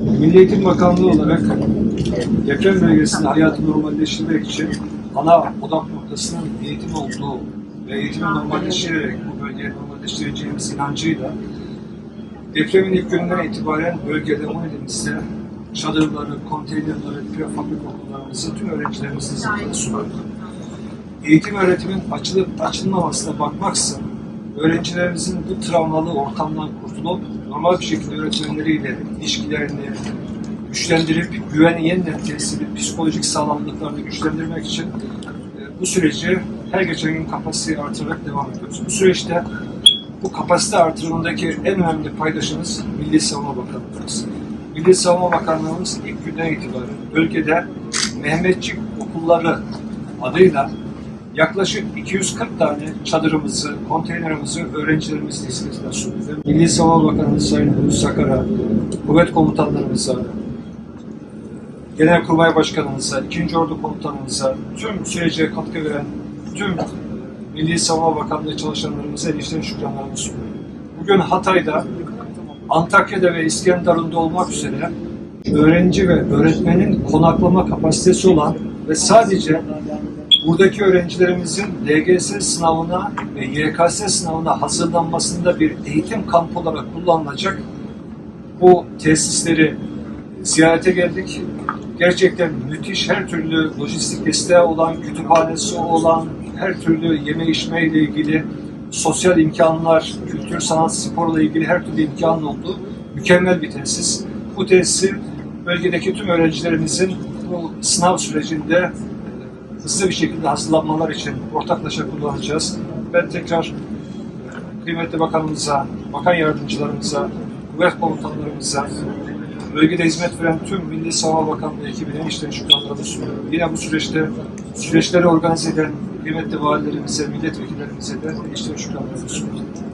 Milli Eğitim Bakanlığı olarak deprem bölgesinde hayatı normalleştirmek için ana odak noktasının eğitim olduğu ve eğitimi normalleştirerek bu bölgeyi normalleştireceğimiz inancıyla depremin ilk gününden itibaren bölgede 10 ilimizde çadırları, konteynerleri, prefabrik okullarımızı tüm öğrencilerimizin hizmetine sunardık. Eğitim öğretimin açılıp açılmamasına bakmaksızın öğrencilerimizin bu travmalı ortamdan kurtulup normal bir şekilde öğretmenleriyle ilişkilerini güçlendirip güveni yeniden tesis psikolojik sağlamlıklarını güçlendirmek için e, bu süreci her geçen gün kapasiteyi artırarak devam ediyoruz. Bu süreçte bu kapasite artırımındaki en önemli paydaşımız Milli Savunma Bakanlığımız. Milli Savunma Bakanlığımız ilk günden itibaren bölgede Mehmetçik okulları adıyla yaklaşık 240 tane çadırımızı, konteynerimizi öğrencilerimizle hizmetine sunuyor. Milli Savunma Bakanımız Sayın Hulusi Sakar'a, kuvvet komutanlarımıza, Genelkurmay Başkanımıza, 2. Ordu Komutanımıza, tüm sürece katkı veren tüm Milli Savunma Bakanlığı çalışanlarımıza erişten şükranlarımı sunuyorum. Bugün Hatay'da, Antakya'da ve İskenderun'da olmak üzere öğrenci ve öğretmenin konaklama kapasitesi olan ve sadece buradaki öğrencilerimizin LGS sınavına ve YKS sınavına hazırlanmasında bir eğitim kampı olarak kullanılacak bu tesisleri ziyarete geldik. Gerçekten müthiş her türlü lojistik desteği olan, kütüphanesi olan, her türlü yeme içme ile ilgili sosyal imkanlar, kültür, sanat, sporla ilgili her türlü imkanın olduğu mükemmel bir tesis. Bu tesisi bölgedeki tüm öğrencilerimizin bu sınav sürecinde hızlı bir şekilde hazırlanmalar için ortaklaşa kullanacağız. Ben tekrar kıymetli bakanımıza, bakan yardımcılarımıza, kuvvet komutanlarımıza, bölgede hizmet veren tüm Milli Savunma Bakanlığı ekibine işten şükranlarımı sunuyorum. Yine bu süreçte süreçleri organize eden kıymetli valilerimize, milletvekillerimize de işten şükranlarımı sunuyorum.